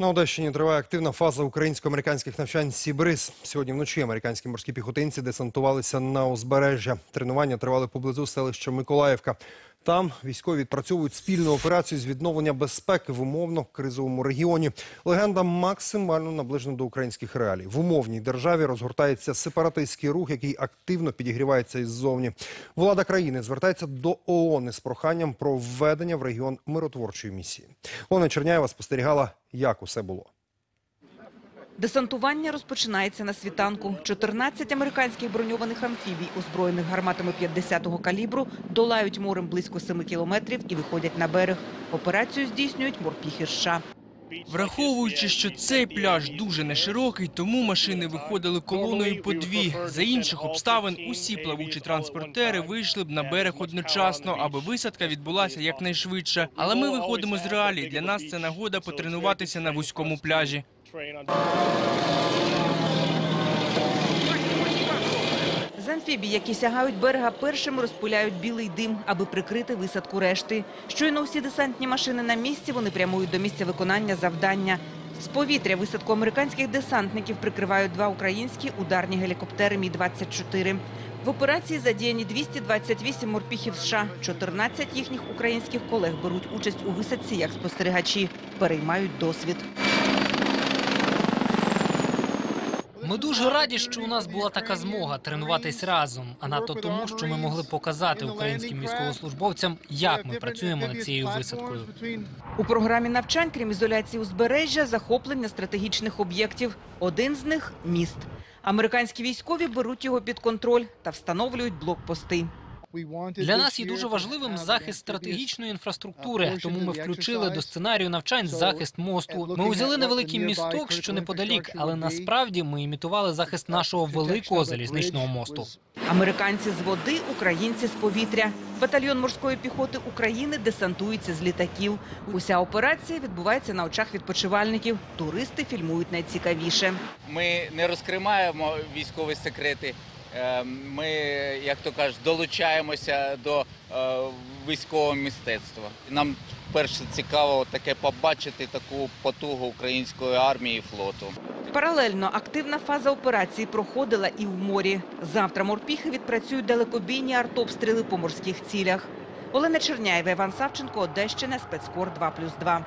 На Одещині триває активна фаза українсько-американських навчань Сібриз. Сьогодні вночі американські морські піхотинці десантувалися на узбережжя. Тренування тривали поблизу селища Миколаївка. Там військові відпрацьовують спільну операцію з відновлення безпеки в умовно кризовому регіоні. Легенда максимально наближена до українських реалій. В умовній державі розгортається сепаратистський рух, який активно підігрівається іззовні. Влада країни звертається до ООН із проханням про введення в регіон миротворчої місії. Олена Черняєва спостерігала, як усе було. Десантування розпочинається на світанку. 14 американських броньованих амфібій, озброєних гарматами 50-го калібру, долають морем близько 7 кілометрів і виходять на берег. Операцію здійснюють морпіхи США. Враховуючи, що цей пляж дуже неширокий, тому машини виходили колоною по дві. За інших обставин усі плавучі транспортери вийшли б на берег одночасно, аби висадка відбулася якнайшвидше. Але ми виходимо з реалій. Для нас це нагода потренуватися на вузькому пляжі. З амфібій, які сягають берега, першими розпиляють білий дим, аби прикрити висадку решти. Щойно всі десантні машини на місці, вони прямують до місця виконання завдання. З повітря висадку американських десантників прикривають два українські ударні гелікоптери Мі-24. В операції задіяні 228 морпіхів США. 14 їхніх українських колег беруть участь у висадці як спостерігачі, переймають досвід. Ми дуже раді, що у нас була така змога тренуватись разом, а надто тому, що ми могли показати українським військовослужбовцям, як ми працюємо над цією висадкою. У програмі навчань, крім ізоляції узбережжя, захоплення стратегічних об'єктів. Один з них – міст. Американські військові беруть його під контроль та встановлюють блокпости. Для нас є дуже важливим захист стратегічної інфраструктури, тому ми включили до сценарію навчань захист мосту. Ми узяли невеликий місток, що неподалік, але насправді ми імітували захист нашого великого залізничного мосту. Американці з води, українці з повітря. Батальйон морської піхоти України десантується з літаків. Уся операція відбувається на очах відпочивальників. Туристи фільмують найцікавіше. Ми не розкриваємо військові секрети. Е, Ми, як то кажуть, долучаємося до е, військового мистецтва. Нам перше цікаво таке побачити таку потугу української армії і флоту. Паралельно активна фаза операції проходила і в морі. Завтра морпіхи відпрацюють далекобійні артобстріли по морських цілях. Олена Черняєва, Іван Савченко, Одещина, спецкор 2+,2.